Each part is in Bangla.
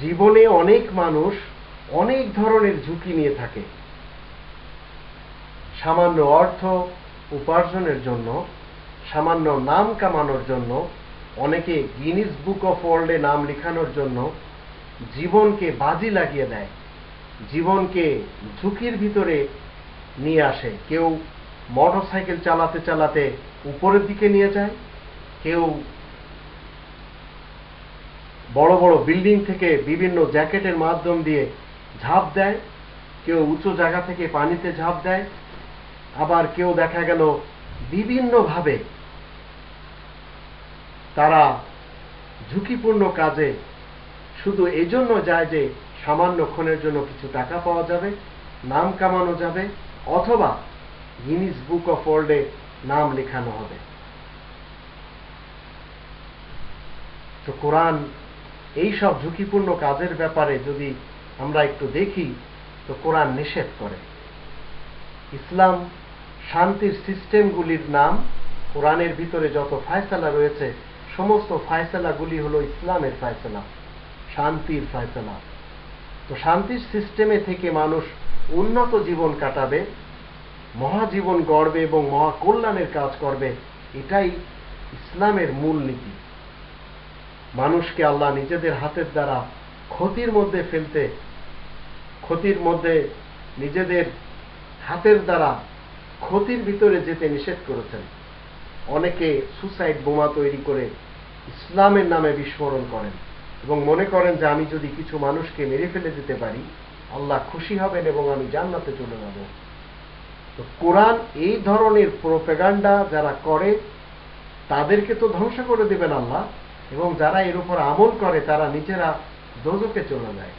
জীবনে অনেক মানুষ অনেক ধরনের ঝুঁকি নিয়ে থাকে। সামান্য অর্থ উপার্জনের জন্য, সামান্য নাম কামানোর জন্য, অনেকে গিনিস বুক অফ ওয়ার্ল্ডে নাম লেখানোর জন্য জীবনকে বাজি লাগিয়ে দেয়, জীবনকে ঝুঁকির ভিতরে নিয়ে আসে। কেউ মোটর সাইকেল চালাতে চালাতে উপরের দিকে নিয়ে যায়, কেউ বড় বড় বিল্ডিং থেকে বিভিন্ন জ্যাকেটের মাধ্যম দিয়ে ঝাঁপ দেয়, কেউ উঁচু জায়গা থেকে পানিতে ঝাঁপ দেয়, আবার কেউ দেখা গেল বিভিন্নভাবে তারা ঝুঁকিপূর্ণ কাজে, শুধু এজন্য যায় যে সামান্য ক্ষণের জন্য কিছু টাকা পাওয়া যাবে, নাম কামানো যাবে, অথবা গিনিস বুক অফ ওয়ার্ল্ডে নাম লেখানো হবে। তো কোরআন এই সব ঝুঁকিপূর্ণ কাজের ব্যাপারে যদি আমরা একটু দেখি, তো কোরআন নিষেধ করে। ইসলাম শান্তির সিস্টেমগুলির নাম, কোরআনের ভিতরে যত ফায়সালা রয়েছে, সমস্ত ফায়সালাগুলি হলো ইসলামের ফায়সালা, শান্তির ফায়সালা। তো শান্তির সিস্টেমে থেকে মানুষ উন্নত জীবন কাটাবে মহাজীবন গড়বে এবং মহাকল্যাণের কাজ করবে, এটাই ইসলামের মূল নীতি। মানুষকে আল্লাহ নিজেদের হাতের দ্বারা ক্ষতির মধ্যে ফেলতে, ক্ষতির মধ্যে নিজেদের হাতের দ্বারা ক্ষতির ভিতরে যেতে নিষেধ করেছেন। অনেকে সুসাইড বোমা তৈরি করে ইসলামের নামে বিস্ফোরণ করেন এবং মনে করেন যে আমি যদি কিছু মানুষকে মেরে ফেলে দিতে পারি, আল্লাহ খুশি হবেন এবং আমি জান্নাতে চলে যাব। তো কোরআন এই ধরনের প্রোপেগান্ডা যারা করে, তাদেরকে তো ধ্বংস করে দেবেন আল্লাহ, এবং যারা এর উপর আমল করে, তারা নিজেরা দোজকে চলে যায়।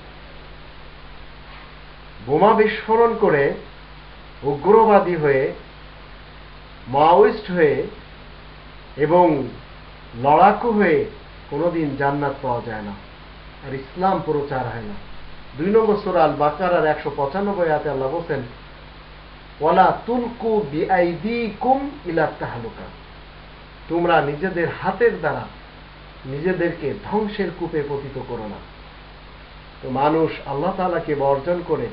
বোমা বিস্ফোরণ করে উগ্রবাদী হয়ে, মাওয়িস্ট হয়ে, এবং লড়াকু হয়ে কোনোদিন জান্নাত পাওয়া যায় না, আর ইসলাম প্রচার হয় না। দুই নম্বর সুরাল বাকার আর একশো পঁচানব্বই হাতে আল্লাহ বলছেন ওয়ালা তুলকু বিআইদি কুম ইলা তাহালুকা। তোমরা নিজেদের হাতের দ্বারা নিজেদেরকে ধ্বংসের কূপে পতিত করো না। তো মানুষ আল্লাহ তালাকে বর্জন করে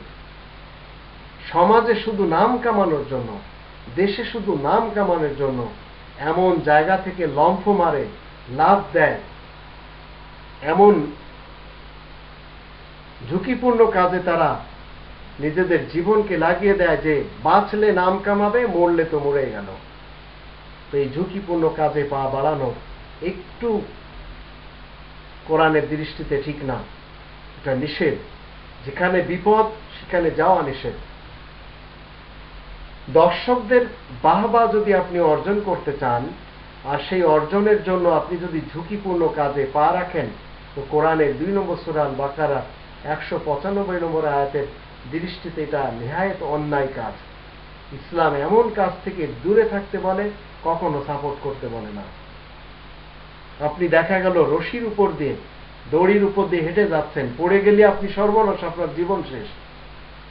সমাজে শুধু নাম কামানোর জন্য, দেশে শুধু নাম কামানোর জন্য এমন জায়গা থেকে লম্ফ মারে, লাভ দেয়। এমন ঝুঁকিপূর্ণ কাজে তারা নিজেদের জীবনকে লাগিয়ে দেয় যে, বাঁচলে নাম কামাবে, মরলে তো মরে গেল। তো এই ঝুঁকিপূর্ণ কাজে পা বাড়ানো একটু কোরআনের দৃষ্টিতে ঠিক না। এটা নিষেধ। যেখানে বিপদ, সেখানে যাওয়া নিষেধ। দর্শকদের বাহবা যদি আপনি অর্জন করতে চান, আর সেই অর্জনের জন্য আপনি যদি ঝুঁকিপূর্ণ কাজে পা রাখেন, তো কোরআনের দুই নম্বর সুরাল বাকারা একশো পঁচানব্বই নম্বর আয়াতের দৃষ্টিতে এটা নেহায়ত অন্যায় কাজ। ইসলাম এমন কাজ থেকে দূরে থাকতে বলে, কখনো সাপোর্ট করতে বলে না। আপনি দেখা গেল রশির উপর দিয়ে, দড়ির উপর দিয়ে হেঁটে যাচ্ছেন, পড়ে গেলে আপনি সর্বনাশ, আপনার জীবন শেষ।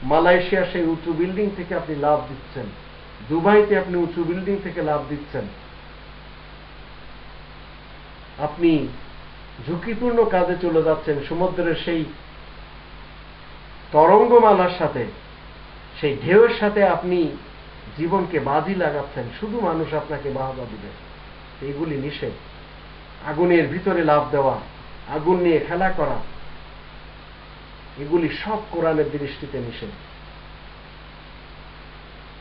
মালয়েশিয়া সেই উঁচু বিল্ডিং থেকে আপনি লাভ দিচ্ছেন। দুবাইতে আপনি উঁচু বিল্ডিং থেকে লাভ দিচ্ছেন। আপনি ঝুঁকিপূর্ণ কাজে চলে যাচ্ছেন, সমুদ্রের সেই তরঙ্গমালার সাথে, সেই ঢেউয়ের সাথে আপনি জীবনকে বাজি লাগাচ্ছেন, শুধু মানুষ আপনাকে বাহবা দিবে। এইগুলি নিষেধ। আগুনের ভিতরে লাভ দেওয়া, আগুন নিয়ে খেলা করা, এগুলি সব কোরআনের দৃষ্টিতে নিষেধ।